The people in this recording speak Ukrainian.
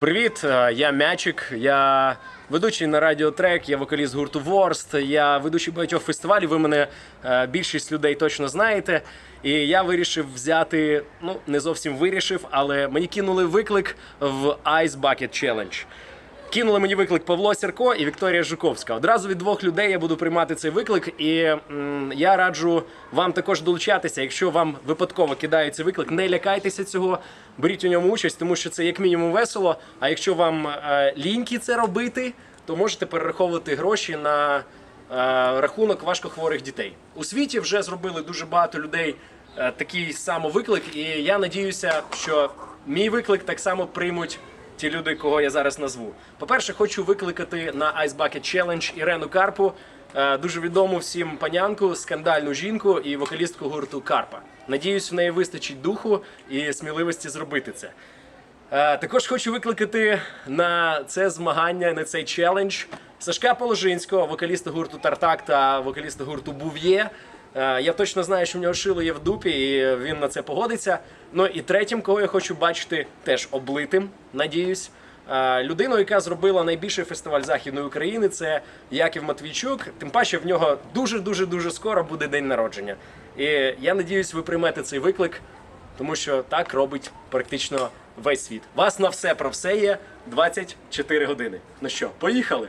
Привіт, е, я Мячик. Я ведучий на радіотрек, я вокаліст гурту Ворст. Я ведучий багатьох фестивалів. Ви мене е, більшість людей точно знаєте. І я вирішив взяти, ну не зовсім вирішив, але мені кинули виклик в Ice Bucket Challenge. Кинули мені виклик Павло Сірко і Вікторія Жуковська. Одразу від двох людей я буду приймати цей виклик, і м, я раджу вам також долучатися. Якщо вам випадково кидають цей виклик, не лякайтеся цього, беріть у ньому участь, тому що це як мінімум весело. А якщо вам е, ліньки це робити, то можете перераховувати гроші на е, рахунок важкохворих дітей. У світі вже зробили дуже багато людей е, такий самовиклик, і я надіюся, що мій виклик так само приймуть ті люди, кого я зараз назву. По-перше, хочу викликати на Ice Bucket Challenge Ірену Карпу, е, дуже відому всім панянку, скандальну жінку і вокалістку гурту Карпа. Надіюсь, в неї вистачить духу і сміливості зробити це. Е, Також хочу викликати на це змагання, на цей челендж Сашка Положинського, вокаліста гурту Тартак та вокаліста гурту Був'є. Е, Я точно знаю, що в нього шило є в дупі, і він на це погодиться. Ну і третім, кого я хочу бачити, теж облитим, надіюсь. Е, Людину, яка зробила найбільший фестиваль Західної України, це Яків Матвійчук. Тим паче в нього дуже дуже дуже скоро буде день народження. І я надіюсь, ви приймете цей виклик тому що так робить практично весь світ. Вас на все про все є 24 години. Ну що, поїхали?